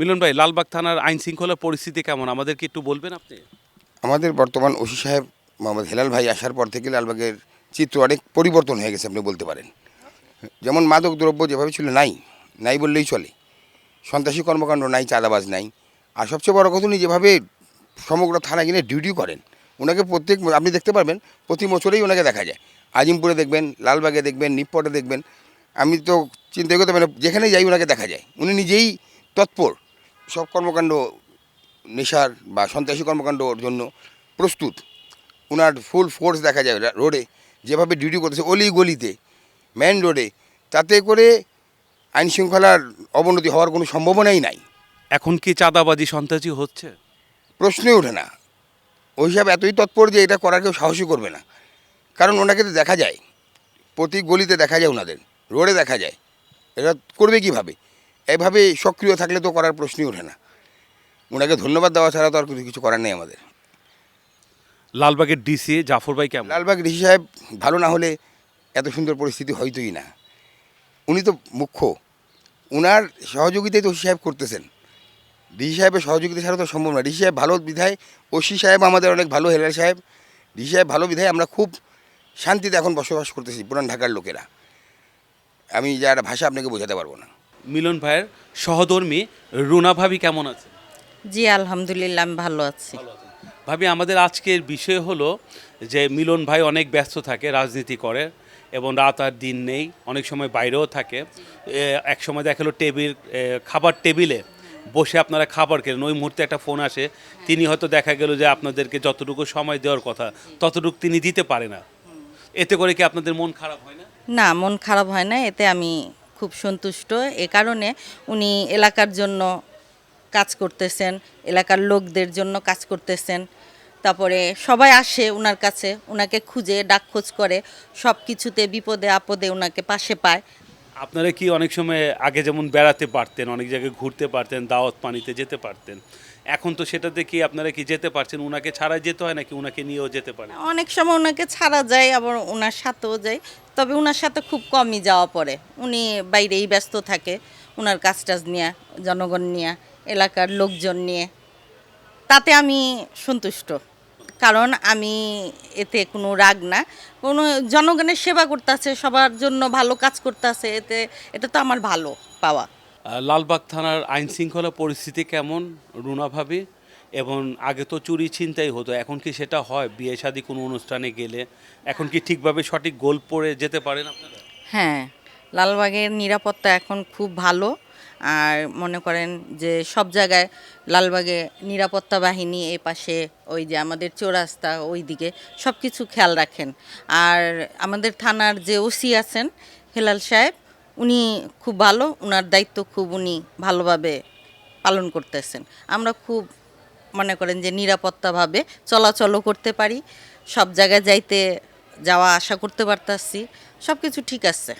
মিলন ভাই, লালবাগ থানার আইন শৃঙ্খলা পরিস্থিতি কেমন? আমাদেরকে একটু বলবেন আপনি? আমাদের বর্তমান ওসি সাহেব মোহাম্মদ হেলাল ভাই আসার পর থেকে লালবাগের চিত্র অনেক পরিবর্তন হয়ে গেছে, আপনি বলতে পারেন। যেমন মাদক দ্রব্য যেভাবে ছিল, নাই। নাই বললেই চলে। সন্ত্রাসী কর্মকাণ্ড নাই, চাঁদাবাজ নাই। আর সবচেয়ে বড় কথা, উনি যেভাবে সমগ্র থানা কিনে ডিউটি করেন, ওনাকে প্রত্যেক আপনি দেখতে পারবেন, প্রতি বছরেই ওনাকে দেখা যায়। আজিমপুরে দেখবেন, লালবাগে দেখবেন নিপ্পটে দেখবেন। আমি তো চিন্তা করতে পারি যেখানে যাই ওনাকে দেখা যায়। উনি নিজেই তৎপর। সব কর্মকাণ্ড নেশার বা সন্ত্রাসী কর্মকাণ্ডর জন্য প্রস্তুত। ওনার ফুল ফোর্স দেখা যায় রোডে যেভাবে ডিউটি করতেছে অলি গলিতে মেন রোডে তাতে করে আইন শৃঙ্খলার অবনতি হওয়ার কোনো সম্ভাবনাই নাই। এখন কি চাঁদাবাজি সন্ত্রাসী হচ্ছে? প্রশ্নই ওঠে না। ওই হিসাবে এতই তৎপর যে এটা করার কেউ সাহসী করবে না। কারণ ওনাকে তো দেখা যায়। প্রতি গলিতে দেখা যায় ওনাদের। রোডে দেখা যায়। এটা করবে কীভাবে? এভাবে সক্রিয় থাকলে তো করার প্রশ্নই ওঠে না। ওনাকে ধন্যবাদ দেওয়া ছাড়া তো আর কিছু- কিছু করার নেই আমাদের। লালবাগের ডিসি জাফর ভাই কেমন? লালবাগ ঋষি সাহেব ভালো না হলে এত সুন্দর পরিস্থিতি হয়তোই না। উনি তো মুখ্য। উনার সহযোগিতাই তো ওসি সাহেব করতেছেন। ঋষি সাহেবের সহযোগিতা ছাড়া তো সম্ভব না। ঋষি সাহেব ভালো বিধায় ওসি সাহেব আমাদের অনেক ভালো হেলার সাহেব। ঋষি সাহেব ভালো বিধায় আমরা খুব শান্তিতে এখন বসবাস করতেছি পুরান ঢাকার লোকেরা। আমি যার ভাষা আপনাকে বোঝাতে পারব না। মিলন ভাইয়ের সহধর্মী রুনা ভাবি কেমন আছে? জি আলহামদুলিল্লাহ আমি ভালো আছি। ভাবি আমাদের আজকের বিষয় হলো যে মিলন ভাই অনেক ব্যস্ত থাকে রাজনীতি করে এবং রাত আর দিন নেই অনেক সময় বাইরেও থাকে। এক সময় দেখা গেলো টেবিল খাবার টেবিলে বসে আপনারা খাবার খেলেন। ওই মুহূর্তে একটা ফোন আসে তিনি হয়তো দেখা গেল যে আপনাদেরকে যতটুকু সময় দেওয়ার কথা ততটুকু তিনি দিতে পারে না। এতে করে কি আপনাদের মন খারাপ হয় না? না মন খারাপ হয় না এতে আমি খুব সন্তুষ্ট। এ কারণে উনি এলাকার জন্য কাজ করতেছেন, এলাকার লোকদের জন্য কাজ করতেছেন। তারপরে সবাই আসে ওনার কাছে ওনাকে খুঁজে ডাক খোঁজ করে সব কিছুতে বিপদে আপদে ওনাকে পাশে পায়। আপনারা কি অনেক সময় আগে যেমন বেড়াতে পারতেন, অনেক জায়গায় ঘুরতে পারতেন, দাওয়াত পানিতে যেতে পারতেন, এখন তো সেটাতে কি আপনারা কি যেতে পারছেন? উনাকে ছাড়াই যেতে হয় নাকি উনাকে নিয়েও যেতে পারে অনেক সময় ওনাকে ছাড়া যায়, আবার ওনার সাথেও যায়। তবে ওনার সাথে খুব কমই যাওয়া পড়ে। উনি বাইরেই ব্যস্ত থাকে ওনার কাজ টাজ নিয়ে, জনগণ নিয়ে, এলাকার লোকজন নিয়ে। তাতে আমি সন্তুষ্ট। কারণ আমি এতে কোনো রাগ না। কোনো জনগণের সেবা করতেছে সবার জন্য ভালো কাজ করতেছে এতে এটা তো আমার ভালো পাওয়া। লালবাগ থানার আইন শৃঙ্খলা পরিস্থিতি কেমন রুনা ভাবি? এবং আগে তো চুরি ছিনতাই হতো এখন কি সেটা হয়? বিয়ে শাদী কোনো অনুষ্ঠানে গেলে এখন কি ঠিকভাবে সঠিক গোল পড়ে যেতে পারেন আপনারা? হ্যাঁ লালবাগের নিরাপত্তা এখন খুব ভালো। আর মনে করেন যে সব জায়গায় লালবাগে নিরাপত্তা বাহিনী এ পাশে, ওই যে আমাদের চৌরাস্তা ওই দিকে সব কিছু খেয়াল রাখেন। আর আমাদের থানার যে ওসি আছেন হেলাল সাহেব, উনি খুব ভালো ওনার দায়িত্ব খুব উনি ভালোভাবে পালন করতেছেন। আমরা খুব মনে করেন যে নিরাপত্তাভাবে চলাচলও করতে পারি, সব জায়গায় যাইতে যাওয়া, আশা করতে পারতাছি সব কিছু ঠিক আছে।